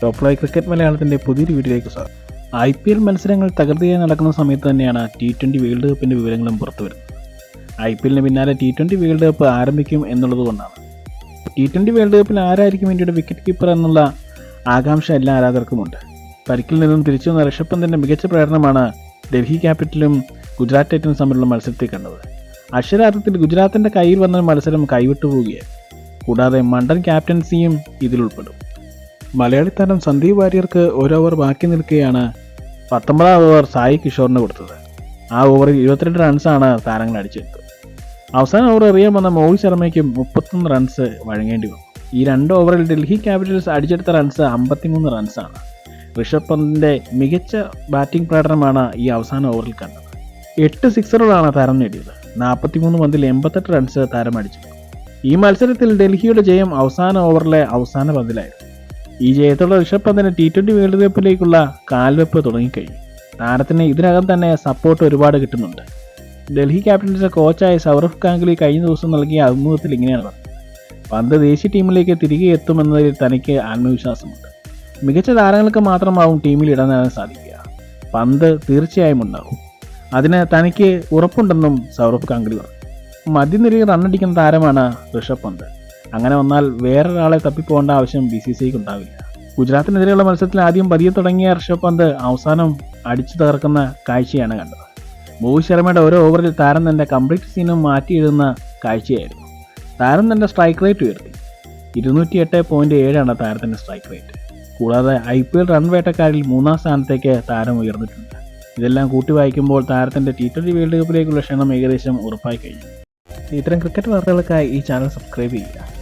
Top live cricket മലയാളത്തിന്റെ പുതിയൊരു വീഡിയോയിലേക്ക് സ്വാഗതം. ഐ പി എൽ മത്സരങ്ങൾ തകൃതിയായി നടക്കുന്ന സമയത്ത് തന്നെയാണ് ടി ട്വന്റി വേൾഡ് കപ്പിന്റെ വിവരങ്ങളും പുറത്തു വരുന്നത്. ഐ പി എല്ലിന് പിന്നാലെ ടി ട്വന്റി വേൾഡ് കപ്പ് ആരംഭിക്കും എന്നുള്ളത് കൊണ്ടാണ്. ടി ട്വന്റി വേൾഡ് കപ്പിൽ ആരായിരിക്കും ഇന്ത്യയുടെ വിക്കറ്റ് കീപ്പർ എന്നുള്ള ആകാംക്ഷ എല്ലാ ആരാധകർക്കുമുണ്ട് പരിക്കിൽ നിന്നും തിരിച്ചു വന്ന ഋഷഭ് പന്തിന്റെ മികച്ച പ്രകടനമാണ് ഡൽഹി ക്യാപിറ്റലും ഗുജറാത്ത് ടൈറ്റൻസ് തമ്മിലുള്ള മത്സരത്തിൽ കണ്ടത്. അക്ഷരാർത്ഥത്തിൽ ഗുജറാത്തിന്റെ കയ്യിൽ വന്ന മത്സരം കൈവിട്ടു പോവുകയായി കൂടാതെ മണ്ടൻ ക്യാപ്റ്റൻസിയും ഇതിലുൾപ്പെടും മലയാളി താരം സന്ദീപ് വാര്യർക്ക് ഒരു ഓവർ ബാക്കി നിൽക്കുകയാണ് പത്തൊമ്പതാം ഓവർ സായി കിഷോറിന് കൊടുത്തത്. ആ ഓവറിൽ ഇരുപത്തിരണ്ട് റൺസാണ് താരങ്ങൾ അടിച്ചെടുത്തത്. അവസാന ഓവർ എറിയാൻ വന്ന മോഹിത് ശർമ്മയ്ക്കും മുപ്പത്തൊന്ന് റൺസ് വഴങ്ങേണ്ടി വന്നു. ഈ രണ്ട് ഓവറിൽ ഡൽഹി ക്യാപിറ്റൽസ് അടിച്ചെടുത്ത റൺസ് അമ്പത്തിമൂന്ന് റൺസാണ്. ഋഷഭ് പന്തിന്റെ മികച്ച ബാറ്റിംഗ് പ്രകടനമാണ് ഈ അവസാന ഓവറിൽ കണ്ടത്. എട്ട് സിക്സറുകളാണ് താരം നേടിയത്. നാൽപ്പത്തിമൂന്ന് പന്തിൽ എൺപത്തെട്ട് റൺസ് താരം അടിച്ചു ഈ മത്സരത്തിൽ ഡൽഹിയുടെ ജയം അവസാന ഓവറിലെ അവസാന പന്തിലായിരുന്നു. ഈ ജയത്തോടെ ഋഷഭ് പന്തിന് ടി ട്വന്റി വേൾഡ് കപ്പിലേക്കുള്ള കാൽവെപ്പ് തുടങ്ങിക്കഴിഞ്ഞു. താരത്തിന് ഇതിനകം തന്നെ സപ്പോർട്ട് ഒരുപാട് കിട്ടുന്നുണ്ട്. ഡൽഹി ക്യാപിറ്റൽസിന്റെ കോച്ചായ സൗരഭ് ഗാംഗുലി കഴിഞ്ഞ ദിവസം നൽകിയ അഭിമുഖത്തിൽ ഇങ്ങനെയാണ് പറഞ്ഞത്. പന്ത് ദേശീയ ടീമിലേക്ക് തിരികെ എത്തുമെന്നതിൽ തനിക്ക് ആത്മവിശ്വാസമുണ്ട്. മികച്ച താരങ്ങൾക്ക് മാത്രമാവും ടീമിൽ ഇടം നേടാൻ സാധിക്കുക. പന്ത് തീർച്ചയായും ഉണ്ടാകും. അതിന് തനിക്ക് ഉറപ്പുണ്ടെന്നും സൗരഭ് ഗാംഗുലി പറഞ്ഞു. മധ്യനിരയിൽ റണ്ണടിക്കുന്ന താരമാണ് ഋഷഭ് പന്ത്. അങ്ങനെ വന്നാൽ വേറൊരാളെ തപ്പിപ്പോകേണ്ട ആവശ്യം ബി സി സിക്ക് ഉണ്ടാവില്ല. ഗുജറാത്തിനെതിരെയുള്ള മത്സരത്തിൽ ആദ്യം പതിയെ തുടങ്ങിയ ഋഷഭ് പന്ത് അവസാനം അടിച്ചു തകർക്കുന്ന കാഴ്ചയാണ് കണ്ടത്. മോഹിത് ശർമ്മയുടെ ഓരോ ഓവറിൽ താരം തന്റെ കംപ്ലീറ്റ് സീനും മാറ്റി എഴുതുന്ന കാഴ്ചയായിരുന്നു. താരം തന്റെ സ്ട്രൈക്ക് റേറ്റ് ഉയർത്തി. ഇരുന്നൂറ്റി എട്ട് പോയിന്റ് ഏഴാണ് താരത്തിന്റെ സ്ട്രൈക്ക് റേറ്റ് കൂടാതെ ഐ പി എൽ റൺ വേട്ടക്കാരിൽ മൂന്നാം സ്ഥാനത്തേക്ക് താരം ഉയർന്നിട്ടുണ്ട്. ഇതെല്ലാം കൂട്ടി വായിക്കുമ്പോൾ താരത്തിന്റെ ടി ട്വന്റി വേൾഡ് കപ്പിലേക്കുള്ള ക്ഷണം ഏകദേശം ഉറപ്പായി കഴിഞ്ഞു. ഇത്തരം ക്രിക്കറ്റ് വാർത്തകൾക്കായി ഈ ചാനൽ സബ്സ്ക്രൈബ് ചെയ്യുക.